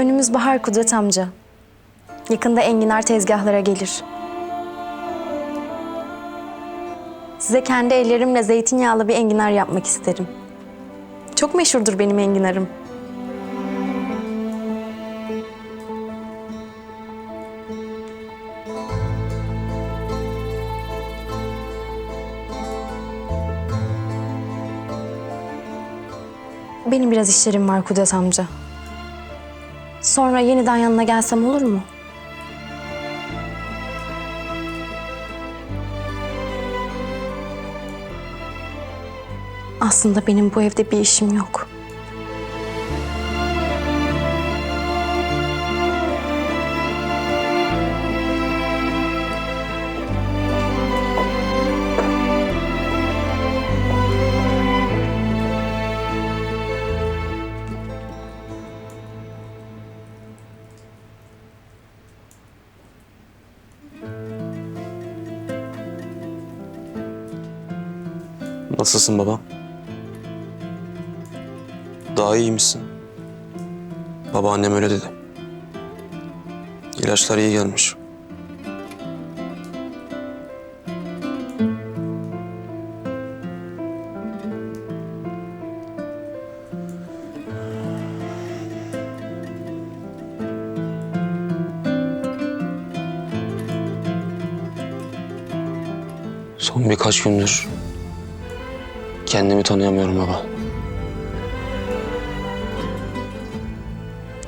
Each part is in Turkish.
Önümüz bahar Kudret amca. Yakında enginar tezgahlara gelir. Size kendi ellerimle zeytinyağlı bir enginar yapmak isterim. Çok meşhurdur benim enginarım. Benim biraz işlerim var Kudret amca. Sonra yeniden yanına gelsem olur mu? Aslında benim bu evde bir işim yok. Nasılsın baba? Daha iyi misin? Babaannem öyle dedi. İlaçlar iyi gelmiş. Son birkaç gündür Kendimi tanıyamıyorum baba.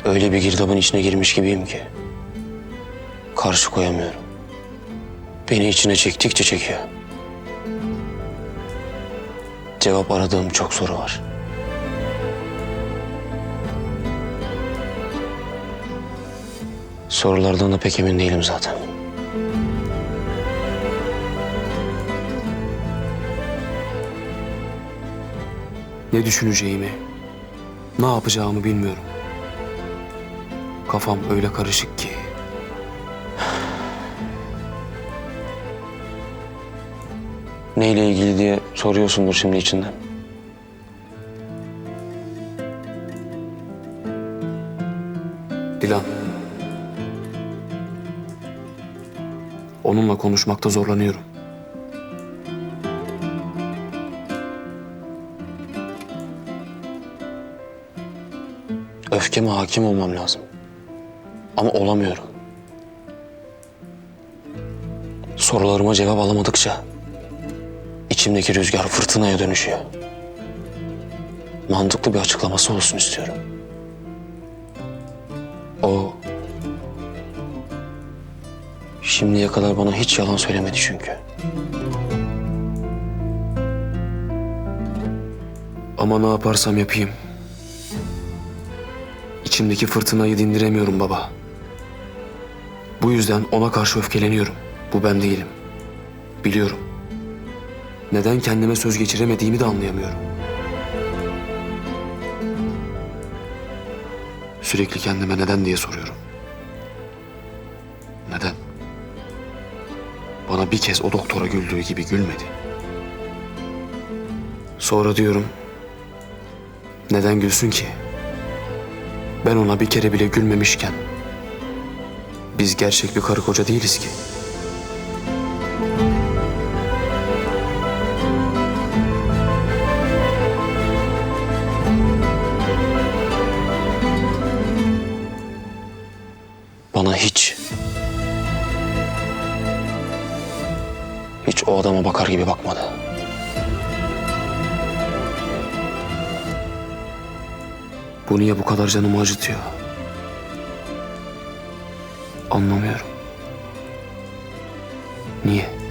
Öyle bir girdabın içine girmiş gibiyim ki. Karşı koyamıyorum. Beni içine çektikçe çekiyor. Cevap aradığım çok soru var. Sorulardan da pek emin değilim zaten. Ne düşüneceğimi, ne yapacağımı bilmiyorum. Kafam öyle karışık ki. Neyle ilgili diye soruyorsundur şimdi içinden. Dilan. Onunla konuşmakta zorlanıyorum. Öfkeme hakim olmam lazım. Ama olamıyorum. Sorularıma cevap alamadıkça içimdeki rüzgar fırtınaya dönüşüyor. Mantıklı bir açıklaması olsun istiyorum. O şimdiye kadar bana hiç yalan söylemedi çünkü. Ama ne yaparsam yapayım. İçimdeki fırtınayı dindiremiyorum baba. Bu yüzden ona karşı öfkeleniyorum. Bu ben değilim. Biliyorum. Neden kendime söz geçiremediğimi de anlayamıyorum. Sürekli kendime neden diye soruyorum. Neden? Bana bir kez o doktora güldüğü gibi gülmedi. Sonra diyorum, neden gülsün ki? Ben ona bir kere bile gülmemişken biz gerçek bir karı koca değiliz ki. Bana hiç hiç o adama bakar gibi bakmadı. Bu niye bu kadar canımı acıtıyor? Anlamıyorum. Niye?